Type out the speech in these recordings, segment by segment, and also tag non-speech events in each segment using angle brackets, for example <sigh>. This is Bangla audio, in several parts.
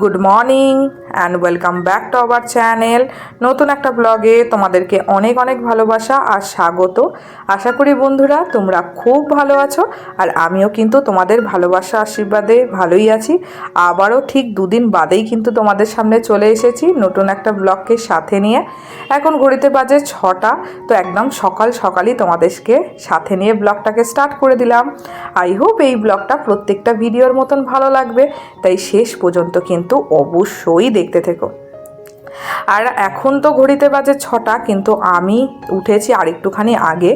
Good morning and welcome back to our channel নতুন একটা ব্লগে তোমাদেরকে অনেক অনেক ভালোবাসা আর স্বাগত। আশা করি বন্ধুরা তোমরা খুব ভালো আছো আর আমিও কিন্তু তোমাদের ভালোবাসা আশীর্বাদে ভালোই আছি। আবারও ঠিক দুদিন বাদেই কিন্তু তোমাদের সামনে চলে এসেছি নতুন একটা ব্লগকে সাথে নিয়ে। এখন ঘড়িতে বাজে ছটা, তো একদম সকাল সকালই তোমাদেরকে সাথে নিয়ে ব্লগটাকে স্টার্ট করে দিলাম। আই হোপ এই ব্লগটা প্রত্যেকটা ভিডিওর মতন ভালো লাগবে। তাই শেষ পর্যন্ত কিন্তু অবশ্যই দেখতে থেকো। আর এখন তো ঘড়িতে বাজে ছটা, কিন্তু আমি উঠেছি আর একটুখানি আগে।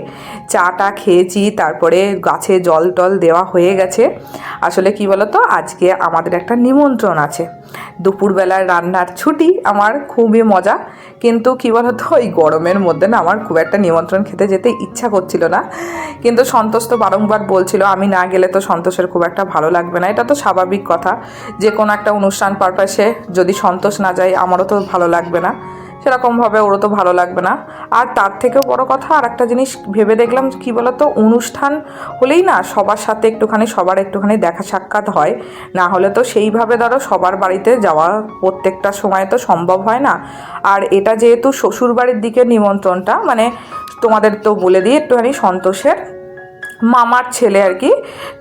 চাটা খেয়েছি, তারপরে গাছে জল টল দেওয়া হয়ে গেছে। আসলে কি বলতো, আজকে আমাদের একটা নিমন্ত্রণ আছে। দুপুরবেলার রান্নার ছুটি, আমার খুবই মজা। কিন্তু কি বলতো, ওই গরমের মধ্যে না আমার খুব একটা নিমন্ত্রণ খেতে যেতে ইচ্ছা করছিল না। কিন্তু সন্তোষ তো বারংবার বলছিল, আমি না গেলে তো সন্তোষের খুব একটা ভালো লাগবে না। এটা তো স্বাভাবিক কথা। যে কোনো একটা অনুষ্ঠান পারপাসে যদি সন্তোষ না যায়, আমারও তো ভালো লাগবে না। সেরকমভাবে ওরও তো ভালো লাগবে না। আর তার থেকেও বড় কথা আর একটা জিনিস ভেবে দেখলাম কি বলতো, অনুষ্ঠান হলেই না সবার সাথে একটুখানি, সবার একটুখানি দেখা সাক্ষাৎ হয়। না হলে তো সেইভাবে ধরো সবার বাড়িতে যাওয়া প্রত্যেকটা সময় তো সম্ভব হয় না। আর এটা যেহেতু শ্বশুর বাড়ির দিকে নিমন্ত্রণটা মানে তোমাদের তো বলে দিই একটুখানি সন্তোষের। মামার ছেলে আর কি,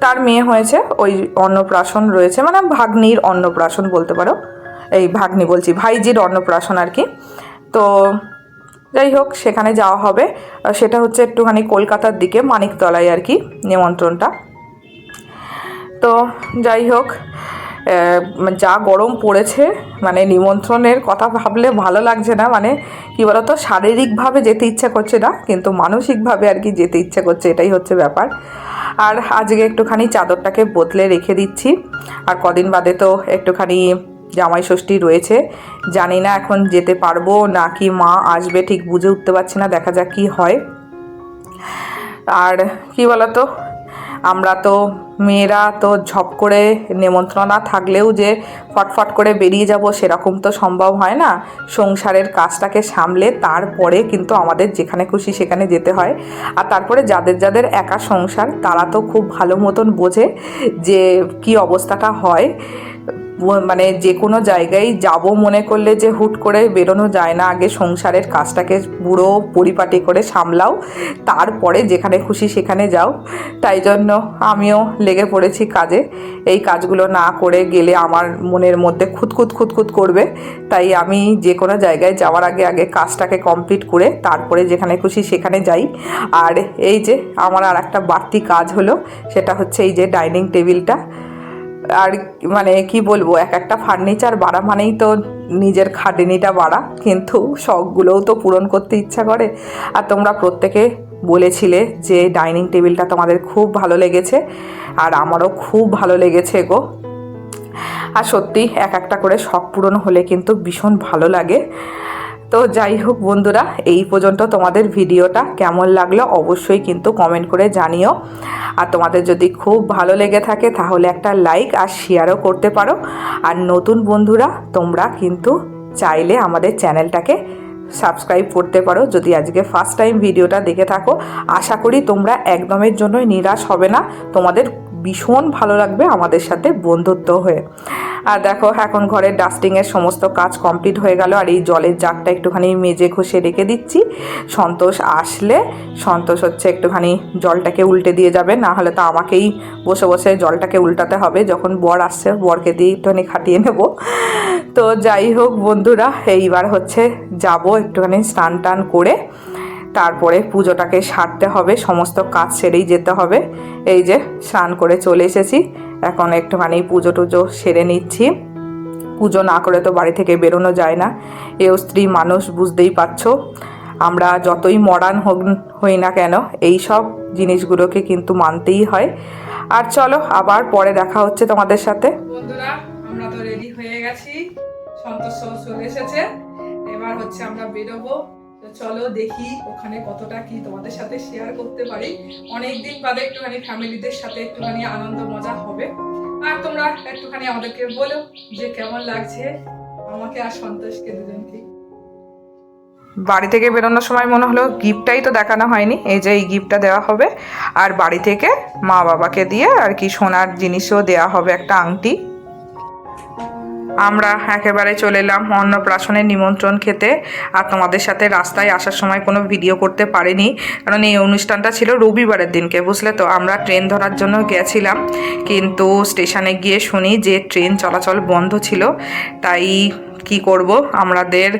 তার মেয়ে হয়েছে, ওই অন্নপ্রাশন রয়েছে মানে ভাগ্নির অন্নপ্রাশন বলতে পারো। এই ভাগ্নি বলছি, ভাইজির অন্নপ্রাশন আর কি। তো যাই হোক, সেখানে যাওয়া হবে। সেটা হচ্ছে একটুখানি কলকাতার দিকে, মানিকতলায় আর কি, নিমন্ত্রণটা। তো যাই হোক যা গরম পড়েছে মানে নিমন্ত্রণের কথা ভাবলে ভালো লাগছে না মানে কী বলতো, শারীরিকভাবে যেতে ইচ্ছা করছে না, কিন্তু মানসিকভাবে আর কি যেতে ইচ্ছা করছে, এটাই হচ্ছে ব্যাপার। আর আজকে একটুখানি চাদরটাকে বদলে রেখে দিচ্ছি। আর কদিন বাদে তো একটুখানি জামাই ষষ্ঠী রয়েছে। জানি না এখন যেতে পারব না কি মা আসবে ঠিক বুঝে উঠতে পারছি না, দেখা যাক কী হয়। আর কি বলতো, আমরা তো মেয়েরা তো ঝপ করে নেমন্ত্রণা থাকলেও যে ফটফট করে বেরিয়ে যাব সেরকম তো সম্ভব হয় না। সংসারের কাজটাকে সামলে তারপরে কিন্তু আমাদের যেখানে খুশি সেখানে যেতে হয়। আর তারপরে যাদের যাদের একা সংসার তারা তো খুব ভালো মতন বোঝে যে কি অবস্থাটা হয়। মানে যে কোনো জায়গায় যাব মনে করলে যে হুট করে বেরোনো যায় না, আগে সংসারের কাজটাকে পুরো পরিপাটি করে সামলাও, তারপরে যেখানে খুশি সেখানে যাও। তাই জন্য আমিও লেগে পড়েছি কাজে। এই কাজগুলো না করে গেলে আমার মনের মধ্যে খুঁতখুত খুঁতখুত করবে। তাই আমি যে কোনো জায়গায় যাওয়ার আগে আগে কাজটাকে কমপ্লিট করে তারপরে যেখানে খুশি সেখানে যাই। আর এই যে আমার আর একটা বাড়তি কাজ হলো, সেটা হচ্ছে এই যে ডাইনিং টেবিলটা। আর মানে কি বলব, এক একটা ফার্নিচার বাড়া মানেই তো নিজের খাটেনিটা বাড়া, কিন্তু শখগুলোও তো পূরণ করতে ইচ্ছা করে। আর তোমরা প্রত্যেকে বলেছিলে যে ডাইনিং টেবিলটা তোমাদের খুব ভালো লেগেছে, আর আমারও খুব ভালো লেগেছে গো। আর সত্যি এক একটা করে শখ পূরণ হলে কিন্তু ভীষণ ভালো লাগে। তো যাই হোক বন্ধুরা, এই পর্যন্ত তোমাদের ভিডিওটা কেমন লাগল অবশ্যই কিন্তু কমেন্ট করে জানিও। আর তোমাদের যদি খুব ভালো লেগে থাকে তাহলে একটা লাইক আর শেয়ারও করতে পারো। আর নতুন বন্ধুরা, তোমরা কিন্তু চাইলে আমাদের চ্যানেলটাকে সাবস্ক্রাইব করতে পারো। যদি আজকে ফার্স্ট টাইম ভিডিওটা দেখে থাকো, আশা করি তোমরা একদমের জন্যই নিরাশ হবে না। তোমাদের ভীষণ ভালো লাগবে আমাদের সাথে বন্ধুত্ব হয়ে। আর দেখো, এখন ঘরের ডাস্টিংয়ের সমস্ত কাজ কমপ্লিট হয়ে গেল আর এই জলের জাগটা একটুখানি মেজে ঘষে রেখে দিচ্ছি। সন্তোষ আসলে, সন্তোষ হচ্ছে একটুখানি জলটাকে উল্টে দিয়ে যাবে, না হলে তো আমাকেই বসে বসে জলটাকে উল্টাতে হবে। যখন বর আসছে, বরকে দিয়ে একটুখানি খাটিয়ে নেব। তো যাই হোক বন্ধুরা, এইবার হচ্ছে যাব একটুখানি স্নান টান করে। তারপরে পুজোটাকে সারতে হবে, সমস্ত কাজ সেরেই যেতে হবে। এই যে, স্নান করে চলে এসেছি। এখন একটুখানি পুজো টুজো সেরে নিচ্ছি। পুজো না করে তো বাড়ি থেকে বেরোনো যায় না। এও স্ত্রী মানুষ, বুঝতেই পারছ। আমরা যতই মডার্ন হোক, হই না কেন, এই সব জিনিসগুলোকে কিন্তু মানতেই হয়। আর চলো, আবার পরে দেখা হচ্ছে তোমাদের সাথে। আমরা তো রেডি হয়ে গেছি। সন্তোষ চলে এসেছে। এবার হচ্ছে আমরা বেরোবো। চলো দেখি ওখানে কতটা কি তোমাদের সাথে শেয়ার করতে পারি। অনেকদিন বাদে একটুখানি ফ্যামিলিদের সাথে একটুখানি আনন্দ, মজা হবে। আর তোমরা একটুখানি আমাদেরকে বলো যে কেমন লাগছে? আমাকে আর সন্তোষকে দুজনকে। বাড়ি থেকে বেরোনোর সময় মনে হলো গিফটটাই তো দেখানো হয়নি, এই যে এই গিফটটা দেওয়া হবে। আর বাড়ি থেকে মা বাবাকে দিয়ে আর কি সোনার জিনিসও দেওয়া হবে একটা আংটি। আমরা একেবারে চলে এলাম অন্নপ্রাশনের নিমন্ত্রণ খেতে আর তোমাদের সাথে রাস্তায় আসার সময় কোনো ভিডিও করতে পারিনি। কারণ এই অনুষ্ঠানটা ছিল রবিবারের দিনকে, বুঝলে তো? আমরা ট্রেন ধরার জন্য গেছিলাম, কিন্তু স্টেশনে গিয়ে শুনি যে ট্রেন চলাচল বন্ধ ছিল, তাই কি করব? আমাদের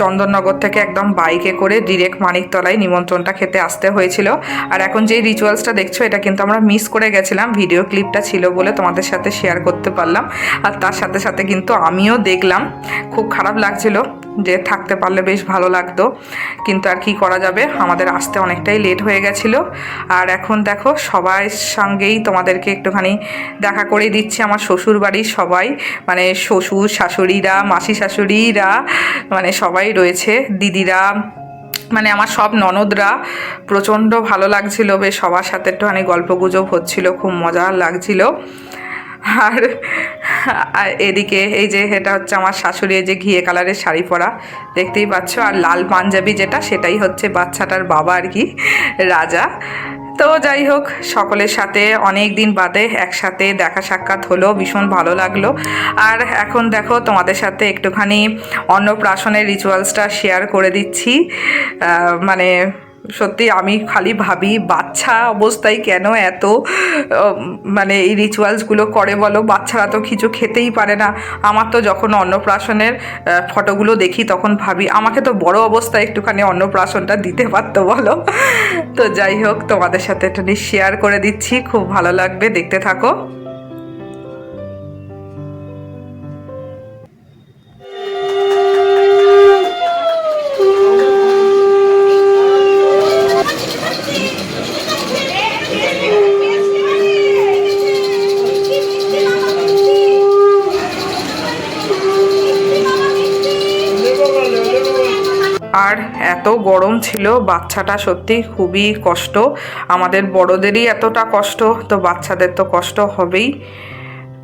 চন্দননগর থেকে একদম বাইকে করে ডিরেক্ট মানিকতলায় নিমন্ত্রণটা খেতে আসতে হয়েছিল। আর এখন যেই রিচুয়ালসটা দেখছ, এটা কিন্তু আমরা মিস করে গেছিলাম। ভিডিও ক্লিপটা ছিল বলে তোমাদের সাথে শেয়ার করতে পারলাম। আর তার সাথে সাথে কিন্তু আমিও দেখলাম। খুব খারাপ লাগছিল। যে থাকতে পারলে বেশ ভালো লাগতো। কিন্তু আর কি করা যাবে? আমাদের আসতে অনেকটাই লেট হয়ে গেছিল। আর এখন দেখো, সবাই সঙ্গেই তোমাদেরকে একটুখানি দেখা করে দিচ্ছি আমার শ্বশুর বাড়ির সবাই। মানে শ্বশুর শাশুড়িরা, মাসি শাশুড়িরা মানে সবাই রয়েছে। দিদিরা মানে আমার সব ননদরা। প্রচণ্ড ভালো লাগছিল বেশ, সবার সাথে একটুখানি গল্প গুজব হচ্ছিল, খুব মজা লাগছিল। আর <laughs> আর এদিকে এই যে এটা হচ্ছে আমার শাশুড়ি যে ঘিয়ে কালারের শাড়ি পরা। দেখতেই পাচ্ছ, আর লাল পাঞ্জাবি যেটা, সেটাই হচ্ছে বাচ্চাটার বাবা আর কি, রাজা। তো যাই হোক, সকলের সাথে অনেক দিন বাদে একসাথে দেখা সাক্ষাৎ হলো, ভীষণ ভালো লাগল। আর এখন দেখো, তোমাদের সাথে একটুখানি অন্নপ্রাশনের রিচুয়ালসটা শেয়ার করে দিচ্ছি। মানে সত্যি আমি খালি ভাবি, বাচ্চা অবস্থায় কেন এত মানে এই রিচুয়ালসগুলো করে বলো? বাচ্চারা তো কিছু খেতেই পারে না। আমার তো যখন অন্নপ্রাশনের ফটোগুলো দেখি তখন ভাবি, আমাকে তো বড় অবস্থায় একটুখানি অন্নপ্রাশনটা দিতে পারতো বলো? তো যাই হোক, তোমাদের সাথে একটু শেয়ার করে দিচ্ছি। খুব ভালো লাগবে, দেখতে থাকো। ছিল, বাচ্চাটা সত্যি খুবই কষ্ট। আমাদের বড়দেরই এতটা কষ্ট, তো বাচ্চাদের তো কষ্ট হবেই।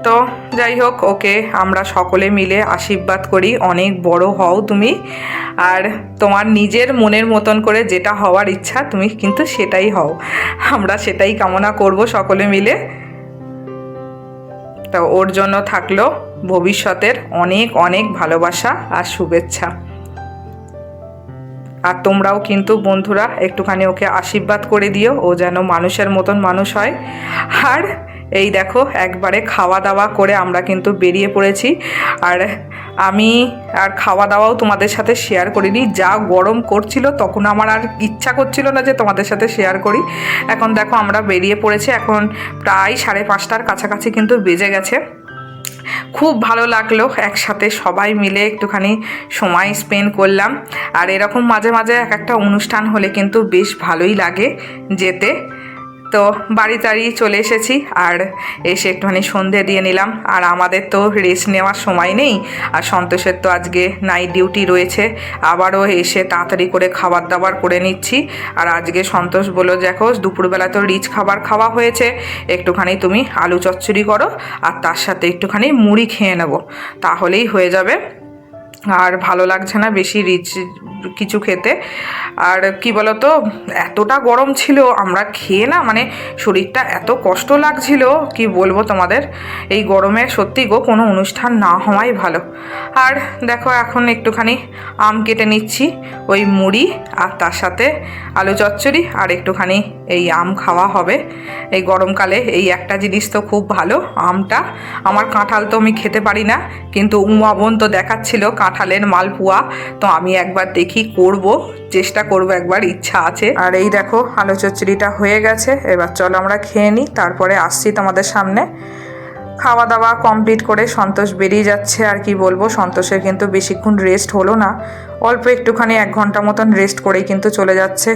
তো যাই হোক, ওকে আমরা সকলে মিলে আশীর্বাদ করি, অনেক বড় হও তুমি। আর তোমার নিজের মনের মতন করে যেটা হওয়ার ইচ্ছা, তুমি কিন্তু সেটাই হও। আমরা সেটাই কামনা করব সকলে মিলে। তো ওর জন্য থাকল ভবিষ্যতের অনেক অনেক ভালোবাসা আর শুভেচ্ছা। আর তোমরাও কিন্তু বন্ধুরা, একটুখানি ওকে আশীর্বাদ করে দিও, ও যেন মানুষের মতন মানুষ হয়। আর এই দেখো, একবারে খাওয়া দাওয়া করে আমরা কিন্তু বেরিয়ে পড়েছি। আর আমি আর খাওয়া দাওয়াও তোমাদের সাথে শেয়ার করিনি। যা গরম করছিল, তখন আমার আর ইচ্ছা করছিল না যে তোমাদের সাথে শেয়ার করি। এখন দেখো, আমরা বেরিয়ে পড়েছি। এখন প্রায় সাড়ে পাঁচটার কাছাকাছি কিন্তু বেজে গেছে। খুব ভালো লাগল একসাথে সবাই মিলে একটুখানি সময় স্পেন্ড করলাম। আর এরকম মাঝে মাঝে এক একটা অনুষ্ঠান হলে কিন্তু বেশ ভালোই লাগে যেতে। তো বাড়ি তাড়ি চলে এসেছি আর এসে একটুখানি সন্ধে দিয়ে নিলাম। আর আমাদের তো রেস্ট নেওয়ার সময় নেই আর সন্তোষের তো আজকে নাইট ডিউটি রয়েছে। আবারও এসে তাড়াতাড়ি করে খাবার দাবার করে নিচ্ছি। আর আজকে সন্তোষ বলল, দেখো, দুপুরবেলা তো রিচ খাবার খাওয়া হয়েছে। একটুখানি তুমি আলু চচ্চড়ি করো আর তার সাথে একটুখানি মুড়ি খেয়ে নেব। তাহলেই হয়ে যাবে। আর ভালো লাগছে না বেশি রিচ কিছু খেতে। আর কি বলতো, এতটা গরম ছিল, আমরা খেয়ে না মানে শরীরটা এত কষ্ট লাগছিল, কি বলব তোমাদের? এই গরমে সত্যি গো, কোনো অনুষ্ঠান না হওয়াই ভালো। আর দেখো এখন একটুখানি আম কেটে নিচ্ছি, ওই মুড়ি আর তার সাথে আলু চচ্চড়ি আর একটুখানি এই আম খাওয়া হবে। এই গরমকালে এই একটা জিনিস তো খুব ভালো, আমটা। আমার কাঁঠাল তো আমি খেতে পারি না, কিন্তু উমা বোন তো দেখাচ্ছিল কাঁঠালের মালপুয়া। তো আমি একবার দেখি, করব, চেষ্টা করব একবার, ইচ্ছা আছে। আর এই দেখো, আলু চচ্চড়িটা হয়ে গেছে। এবার চলো আমরা খেয়ে নিই, তারপরে আসছি তোমাদের সামনে। খাওয়া দাওয়া কমপ্লিট করে সন্তোষ বেরিয়ে যাচ্ছে, আর কি বলব, সন্তোষের কিন্তু বেশিক্ষণ রেস্ট হলো না। অল্প একটুখানি এক ঘণ্টা মতন রেস্ট করেই কিন্তু চলে যাচ্ছে।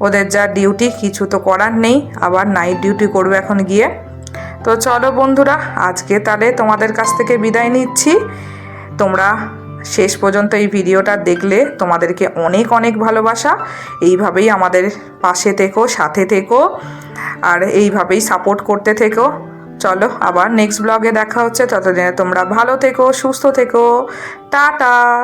ওদের যা ডিউটি কিছু তো করার নেই, আবার নাইট ডিউটি করবে এখন গিয়ে। তো চলো বন্ধুরা, আজকে তাহলে তোমাদের কাছ থেকে বিদায় নিচ্ছি। তোমরা শেষ পর্যন্ত এই ভিডিওটা দেখলে তোমাদেরকে অনেক অনেক ভালোবাসা। এইভাবেই আমাদের পাশে থেকো, সাথে থেকো, আর এইভাবেই সাপোর্ট করতে থেকো। চলো, আবার নেক্সট ব্লগে দেখা হচ্ছে। ততদিনে তোমরা ভালো থেকো, সুস্থ থেকো। টাটা!